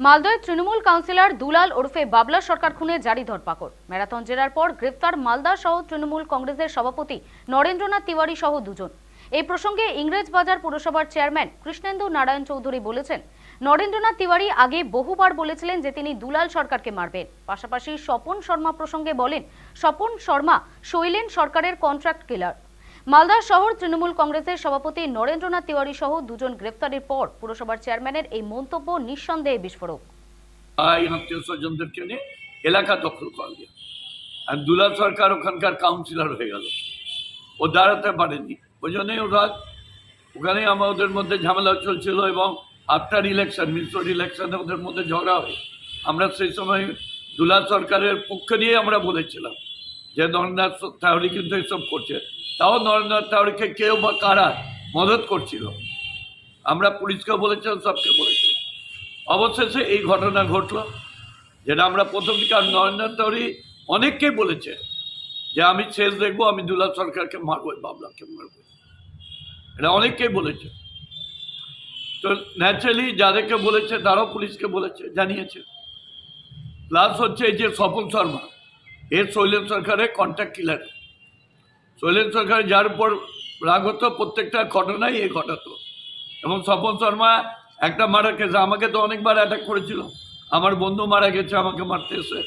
মালদহের তৃণমূল কাউন্সিলর দুলাল ওরফে বাবলা সরকার খুনে জারি ধরপাকড়। ম্যারাথন জেরার পর গ্রেফতার মালদা সহ তৃণমূল কংগ্রেসের সভাপতি নরেন্দ্রনাথ তিওয়ারি সহ দুজন। এই প্রসঙ্গে ইংরেজবাজার পুরসভার চেয়ারম্যান কৃষ্ণেন্দু নারায়ণ চৌধুরী বলেছেন, নরেন্দ্রনাথ তিওয়ারি আগে বহুবার বলেছিলেন যে তিনি দুলাল সরকারকে মারবেন। পাশাপাশি স্বপন শর্মা প্রসঙ্গে বলেন, স্বপন শর্মা শৈলেন সরকারের কন্ট্রাক্ট কিলার মালদা শহর তৃণমূল কংগ্রেসের সভাপতি নরেন্দ্রনাথ তিওয়ারি সহ দুজন গ্রেফতারের পর পুরসভার চেয়ারম্যানের এই মন্তব্য নিঃসন্দেহে বিস্ফোরক। এলাকা দখল আর দুলাল সরকার ওখানকার কাউন্সিলর হয়ে গেল। ও দাঁড়াতে পারেনি। ওই জন্যই ওরা ওখানে আমাদের মধ্যে ঝামেলা চলছিল এবং আফটার ইলেকশন মিশ্র ইলেকশনে ওদের মধ্যে ঝগড়া হয়। আমরা সেই সময় দুলা সরকারের পক্ষ নিয়ে আমরা বলেছিলাম যে নরেন্দ্রনাথ তেওয়ারি কিন্তু এসব করছে। তাও নরেন্দ্রনাথ তেওয়ারিকে কেউ বা কারা মদত করছিল? আমরা পুলিশকে বলেছিলাম, সবকে বলেছিলাম। অবশেষে এই ঘটনা ঘটলো, যেটা আমরা প্রথম দিকে আর নরেন্দ্র তৌরি অনেককেই বলেছে যে আমি শেষ দেখব, আমি দুলা সরকারকে মারবো বাবলাকে মারবো। এটা অনেককেই বলেছে। তো ন্যাচারালি যাদেরকে বলেছে, তারাও পুলিশকে বলেছে, জানিয়েছে। প্লাস হচ্ছে এই যে স্বপন শর্মা, এর শৈলেন সরকারের কন্ট্যাক্ট কিলার শৈলেন সরকার যার উপর রাগ হতো, প্রত্যেকটা ঘটনাই এ ঘটাতো। এবং স্বপন শর্মা একটা মারা গেছে, আমাকে তো অনেকবার অ্যাটাক করেছিল। আমার বন্ধু মারা গেছে, আমাকে মারতে এসে।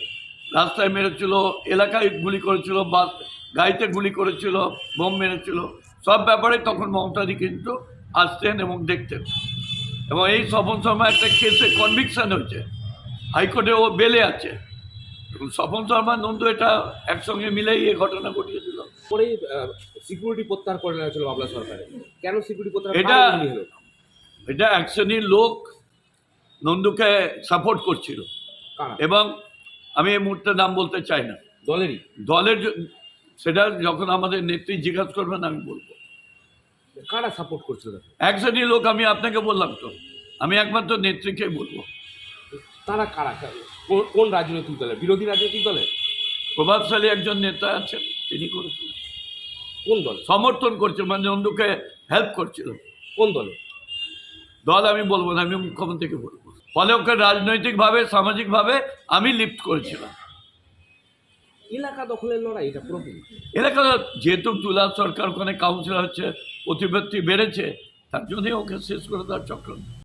রাস্তায় মেরেছিল, এলাকায় গুলি করেছিল বাস গাড়িতে গুলি করেছিল, বোম মেরেছিল। সব ব্যাপারে তখন মমতাদি কিন্তু আসতেন এবং দেখতেন। এবং এই স্বপন শর্মা একটা কেসে কনভিকশন হয়েছে। হাইকোর্টে ও বেলে আছে। স্বপন শর্মা, নন্দু এটা একসঙ্গে মিলেই এ ঘটনা ঘটিয়েছিল। পরেই সিকিউরিটি প্রত্যাহার করে নেওয়া ছিল বাবলা সরকারে। কেন সিকিউরিটি প্রত্যাহার এটা- এটা এক শ্রেণির লোক নন্দুকে সাপোর্ট করছিল। এবং আমি এই মুহূর্তে নাম বলতে চাই না। দলেরই? দলের সেটা যখন আমাদের নেত্রী জিজ্ঞাসা করবেন আমি বলব। কারা সাপোর্ট করছিল? এক শ্রেণির লোক আমি আপনাকে বললাম তো। আমি একমাত্র নেত্রীকে বলব। তারা কারা? কোন- কোন রাজনৈতিক দলে বিরোধী রাজনৈতিক দলে প্রভাবশালী একজন নেতা আছেন তিনি করেছিলেন। কোন দলে? সমর্থন করছিল মানে নন্দুকে হেল্প করছিল। কোন দলে? দল আমি বলব না আমি মুখ্যমন্ত্রীকে বলব। ফলে ওকে রাজনৈতিকভাবে সামাজিকভাবে আমি লিফট করেছিলাম। এলাকা দখলের লড়াই এটা পুরোপুরি এলাকা যেহেতু দুলাল সরকার ওখানে কাউন্সিলর হচ্ছে প্রতিপত্তি বেড়েছে তার জন্যই ওকে শেষ করে দেওয়ার চক্রান্ত।